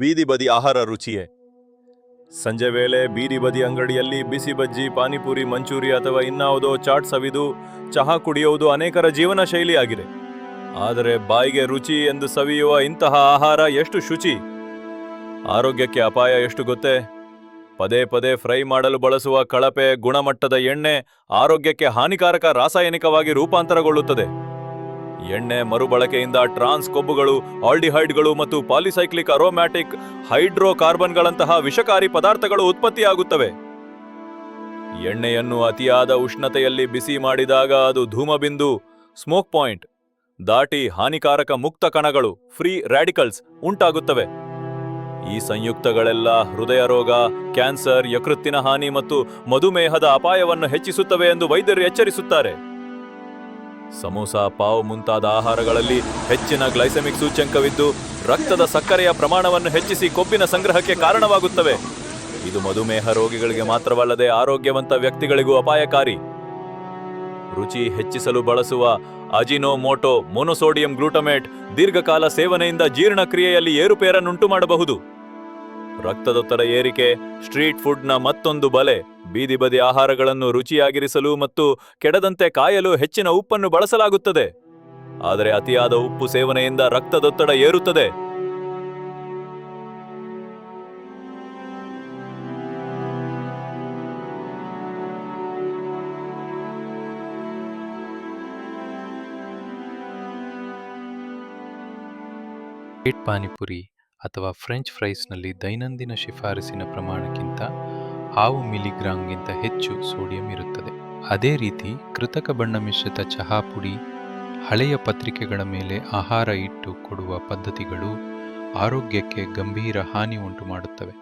ಬೀದಿ ಬದಿ ಆಹಾರ ರುಚಿಯೇ? ಸಂಜೆ ವೇಳೆ ಬೀದಿ ಬದಿ ಅಂಗಡಿಯಲ್ಲಿ ಬಿಸಿ ಬಜ್ಜಿ, ಪಾನಿಪುರಿ, ಮಂಚೂರಿ ಅಥವಾ ಇನ್ನಾವುದೋ ಚಾಟ್ ಸವಿದು ಚಹಾ ಕುಡಿಯುವುದು ಅನೇಕರ ಜೀವನ ಶೈಲಿಯಾಗಿದೆ. ಆದರೆ ಬಾಯಿಗೆ ರುಚಿ ಎಂದು ಸವಿಯುವ ಇಂತಹ ಆಹಾರ ಎಷ್ಟು ಶುಚಿ? ಆರೋಗ್ಯಕ್ಕೆ ಅಪಾಯ ಎಷ್ಟು ಗೊತ್ತೇ? ಪದೇ ಪದೇ ಫ್ರೈ ಮಾಡಲು ಬಳಸುವ ಕಳಪೆ ಗುಣಮಟ್ಟದ ಎಣ್ಣೆ ಆರೋಗ್ಯಕ್ಕೆ ಹಾನಿಕಾರಕ ರಾಸಾಯನಿಕವಾಗಿ ರೂಪಾಂತರಗೊಳ್ಳುತ್ತದೆ. ಎಣ್ಣೆ, ಮರುಬಳಕೆಯಿಂದ ಟ್ರಾನ್ಸ್ ಕೊಬ್ಬುಗಳು, ಆಲ್ಡಿಹೈಡ್ಗಳು ಮತ್ತು ಪಾಲಿಸೈಕ್ಲಿಕ್ ಅರೋಮ್ಯಾಟಿಕ್ ಹೈಡ್ರೋಕಾರ್ಬನ್ಗಳಂತಹ ವಿಷಕಾರಿ ಪದಾರ್ಥಗಳು ಉತ್ಪತ್ತಿಯಾಗುತ್ತವೆ. ಎಣ್ಣೆಯನ್ನು ಅತಿಯಾದ ಉಷ್ಣತೆಯಲ್ಲಿ ಬಿಸಿ ಮಾಡಿದಾಗ ಅದು ಧೂಮಬಿಂದು ಸ್ಮೋಕ್ ಪಾಯಿಂಟ್ ದಾಟಿ ಹಾನಿಕಾರಕ ಮುಕ್ತ ಕಣಗಳು ಫ್ರೀ ರ್ಯಾಡಿಕಲ್ಸ್ ಉಂಟಾಗುತ್ತವೆ. ಈ ಸಂಯುಕ್ತಗಳೆಲ್ಲ ಹೃದಯ ರೋಗ, ಕ್ಯಾನ್ಸರ್, ಯಕೃತ್ತಿನ ಹಾನಿ ಮತ್ತು ಮಧುಮೇಹದ ಅಪಾಯವನ್ನು ಹೆಚ್ಚಿಸುತ್ತವೆ ಎಂದು ವೈದ್ಯರು ಎಚ್ಚರಿಸುತ್ತಾರೆ. ಸಮೋಸ, ಪಾವ್ ಮುಂತಾದ ಆಹಾರಗಳಲ್ಲಿ ಹೆಚ್ಚಿನ ಗ್ಲೈಸೆಮಿಕ್ ಸೂಚ್ಯಂಕವಿದ್ದು ರಕ್ತದ ಸಕ್ಕರೆಯ ಪ್ರಮಾಣವನ್ನು ಹೆಚ್ಚಿಸಿ ಕೊಬ್ಬಿನ ಸಂಗ್ರಹಕ್ಕೆ ಕಾರಣವಾಗುತ್ತವೆ. ಇದು ಮಧುಮೇಹ ರೋಗಿಗಳಿಗೆ ಮಾತ್ರವಲ್ಲದೆ ಆರೋಗ್ಯವಂತ ವ್ಯಕ್ತಿಗಳಿಗೂ ಅಪಾಯಕಾರಿ. ರುಚಿ ಹೆಚ್ಚಿಸಲು ಬಳಸುವ ಅಜಿನೋಮೋಟೋ ಮೊನೊಸೋಡಿಯಂ ಗ್ಲೂಟಮೇಟ್ ದೀರ್ಘಕಾಲ ಸೇವನೆಯಿಂದ ಜೀರ್ಣಕ್ರಿಯೆಯಲ್ಲಿ ಏರುಪೇರನ್ನುಂಟು ಮಾಡಬಹುದು ರಕ್ತದೊತ್ತಡ ಏರಿಕೆ, ಸ್ಟ್ರೀಟ್ ಫುಡ್ನ ಮತ್ತೊಂದು ಬಲೆ, ಬೀದಿ ಬದಿ ಆಹಾರಗಳನ್ನು ರುಚಿಯಾಗಿರಿಸಲು ಮತ್ತು ಕೆಡದಂತೆ ಕಾಯಲು ಹೆಚ್ಚಿನ ಉಪ್ಪನ್ನು ಬಳಸಲಾಗುತ್ತದೆ. ಆದರೆ ಅತಿಯಾದ ಉಪ್ಪು ಸೇವನೆಯಿಂದ ರಕ್ತದೊತ್ತಡ ಏರುತ್ತದೆ. ಪಾನಿಪುರಿ ಅಥವಾ ಫ್ರೆಂಚ್ ಫ್ರೈಸ್ನಲ್ಲಿ ದೈನಂದಿನ ಶಿಫಾರಸಿನ ಪ್ರಮಾಣಕ್ಕಿಂತ ಹಾವು ಮಿಲಿಗ್ರಾಂಗಿಂತ ಹೆಚ್ಚು ಸೋಡಿಯಂ ಇರುತ್ತದೆ. ಅದೇ ರೀತಿ ಕೃತಕ ಬಣ್ಣ ಮಿಶ್ರಿತ ಚಹಾ ಪುಡಿ, ಹಳೆಯ ಪತ್ರಿಕೆಗಳ ಮೇಲೆ ಆಹಾರ ಇಟ್ಟು ಕೊಡುವ ಪದ್ಧತಿಗಳು ಆರೋಗ್ಯಕ್ಕೆ ಗಂಭೀರ ಹಾನಿ ಉಂಟು ಮಾಡುತ್ತವೆ